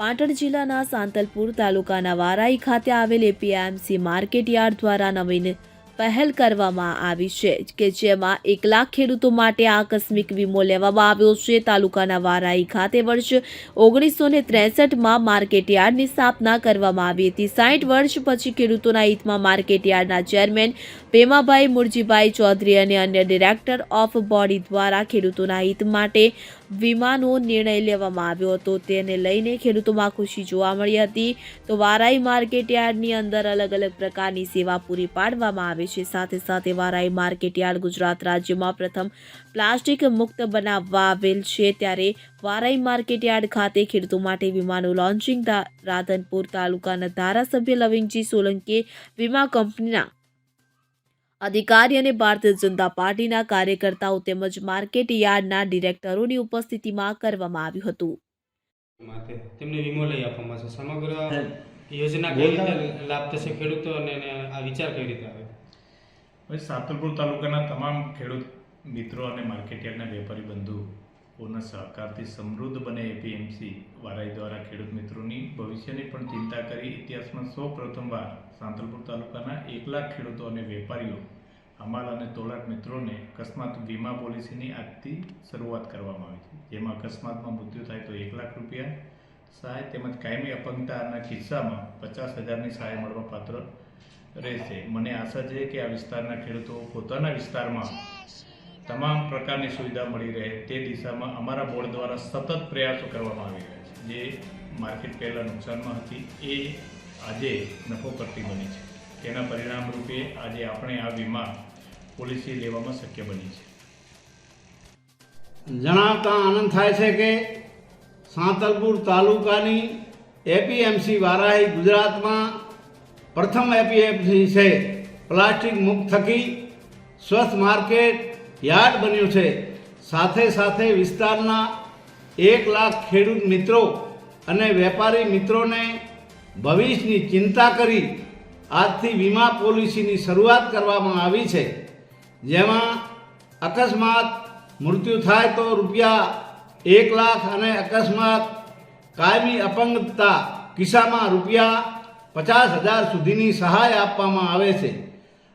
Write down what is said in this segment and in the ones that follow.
પાટણ જિલ્લાના સાંતલપુર તાલુકાના વારાઈ ખાતે આવેલ એપીએમસી માર્કેટ યાર્ડ દ્વારા નવીન પહેલ કરવામાં આવી છે કે જેમાં એક લાખ ખેડૂતો માટે આકસ્મિક વીમો લેવામાં આવ્યો છે. તાલુકાના વારાઈ ખાતે વર્ષ ઓગણીસો ને ત્રેસઠમાં માર્કેટ યાર્ડની સ્થાપના કરવામાં આવી હતી. સાઠ વર્ષ પછી ખેડૂતોના હિતમાં માર્કેટ યાર્ડના ચેરમેન પેમાભાઈ મુરજીભાઈ ચૌધરી અને અન્ય ડિરેક્ટર ઓફ બોડી દ્વારા ખેડૂતોના હિત માટે વીમાનો નિર્ણય લેવામાં આવ્યો હતો. તેને લઈને ખેડૂતોમાં ખુશી જોવા મળી હતી. તો વારાઈ માર્કેટ યાર્ડની અંદર અલગ અલગ પ્રકારની સેવા પૂરી પાડવામાં આવે છે. સાથે સાથે વારાઈ માર્કેટ યાર્ડ ગુજરાત રાજ્યમાં પ્રથમ પ્લાસ્ટિક મુક્ત બનાવવા આવેલ છે. ત્યારે વારાઈ માર્કેટ યાર્ડ ખાતે ખેડૂતો માટે વીમાનું લોન્ચિંગ રાધનપુર તાલુકાના ધારાસભ્ય લવિંગજી સોલંકી વીમા કંપનીના અધિકારી અને ભારતીય જનતા પાર્ટીના કાર્યકર્તાઓ તેમજ માર્કેટ યાર્ડના ડિરેક્ટરોની ઉપસ્થિતિમાં કરવામાં આવ્યું હતું. માટે તેમને વીમો લઈ આપવામાં છે. સમગ્ર યોજના કઈ રીતે લાભ થશે? ખેડૂતોને અને આ વિચાર કઈ રીતે આવે? સાતલપુર તાલુકાના તમામ ખેડૂત મિત્રો અને માર્કેટ યાર્ડના વેપારી બંધુઓના સહકારથી સમૃદ્ધ બને એપીએમસી વારાઈ દ્વારા ખેડૂત મિત્રોની ભવિષ્યની પણ ચિંતા કરી ઇતિહાસમાં સૌ પ્રથમવાર સાંતલપુર તાલુકાના એક લાખ ખેડૂતો અને વેપારીઓ, હમાલ અને તોલાટ મિત્રોને અકસ્માત વીમા પોલિસીની આજથી શરૂઆત કરવામાં આવી છે. જેમાં અકસ્માતમાં મૃત્યુ થાય તો એક લાખ રૂપિયા સહાય તેમજ કાયમી અપંગતાના કિસ્સામાં પચાસ હજારની સહાય મળવા પાત્ર રહેશે. મને આશા છે કે આ વિસ્તારના ખેડૂતો પોતાના વિસ્તારમાં તમામ પ્રકારની સુવિધા મળી રહે તે દિશામાં અમારા બોર્ડ દ્વારા સતત પ્રયાસો કરવામાં આવી રહ્યા છે. જે માર્કેટ પહેલાં નુકસાનમાં હતી, એ આજે નફો કરતી બની છે. તેના પરિણામ રૂપે આજે આપણે આ વીમા પોલિસી લેવામાં શક્ય બની છે. જણાવતા આનંદ થાય છે કે સાંતલપુર તાલુકાની એપીએમસી વારાહી ગુજરાતમાં પ્રથમ એપીએમસી છે. પ્લાસ્ટિક મુક્ત થકી સ્વચ્છ માર્કેટ યાર્ડ બન્યું છે. સાથે સાથે વિસ્તારના એક લાખ ખેડૂત મિત્રો અને વેપારી મિત્રોને ભવિષ્યની ચિંતા કરી આજથી વીમા પોલિસીની શરૂઆત કરવામાં આવી છે. જેમાં અકસ્માત મૃત્યુ થાય તો રૂપિયા એક લાખ અને અકસ્માત કાયમી અપંગતા કિસ્સામાં રૂપિયા પચાસ હજાર સુધીની સહાય આપવામાં આવે છે.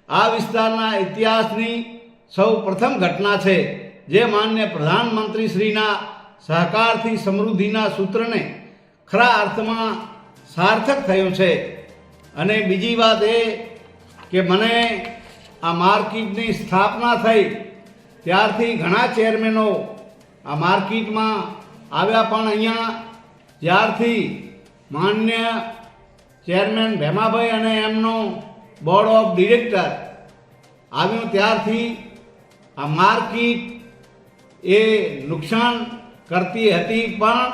આ વિસ્તારના ઇતિહાસની સૌ પ્રથમ ઘટના છે જે માન્ય પ્રધાનમંત્રી શ્રીના સહકારથી સમૃદ્ધિના સૂત્રને ખરા અર્થમાં સાર્થક થયો છે. અને બીજી વાત એ કે મને આ માર્કેટની સ્થાપના થઈ ત્યારથી ઘણા ચેરમેનો આ માર્કેટમાં આવ્યા પણ અહીંયા. જ્યારથી માન્ય ચેરમેન ભેમાભાઈ અને એમનો બોર્ડ ઓફ ડિરેક્ટર આવ્યું ત્યારથી આ માર્કેટ એ નુકસાન કરતી હતી, પણ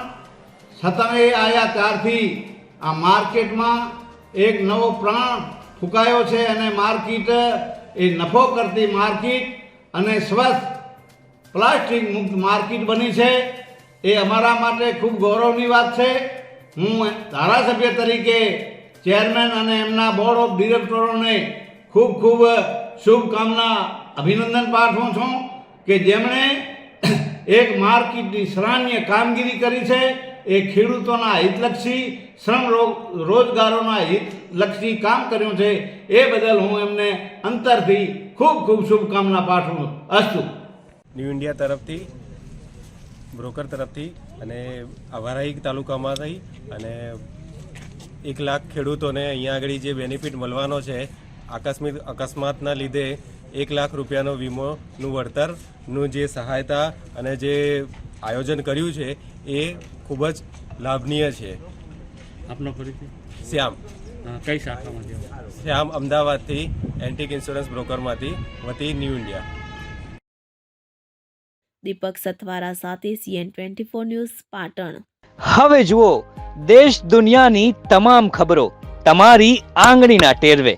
છતાં એ આવ્યા ત્યારથી આ માર્કેટમાં એક નવો પ્રાણ ફૂંકાયો છે અને માર્કેટ એ નફો કરતી માર્કેટ અને સ્વસ્થ પ્લાસ્ટિક મુક્ત માર્કેટ બની છે. એ અમારા માટે ખૂબ ગૌરવની વાત છે. હું ધારાસભ્ય તરીકે ચેરમેન અને એમના બોર્ડ ઓફ ડિરેક્ટરોને ખૂબ ખૂબ શુભકામના અભિનંદન પાઠવું છું કે જેમણે એક માર્કેટની સરાહનીય કામગીરી કરી છે. એ ખેડૂતોના હિતલક્ષી, શ્રમ રોજગારોના હિતલક્ષી કામ કર્યું છે. એ બદલ હું એમને અંતરથી ખૂબ ખૂબ શુભકામના પાઠવું અસ્તુ. ન્યૂ ઇન્ડિયા તરફથી બ્રોકર તરફથી અને અવારાઈ તાલુકામાંથી અને એક લાખ ખેડૂતોને અહીંયા આગળ જે બેનિફિટ મળવાનો છે આકસ્મિક અકસ્માતના લીધે એક લાખ રૂપિયાનો વીમોનું વળતરનું જે સહાયતા અને જે આયોજન કર્યું છે એ ખૂબ જ લાભનીય છે. આપનો પરિચય? શ્યામ. કઈ શાખામાંથી શ્યામ અમદાવાદથી એન્ટિક ઇન્સ્યોરન્સ બ્રોકરમાંથી વતી ન્યૂ ઇન્ડિયા. દીપક સથવારા સાથે CN twenty four news Patan. હવે જુઓ દેશ દુનિયાની તમામ ખબરો તમારી આંગળીના ટેરવે.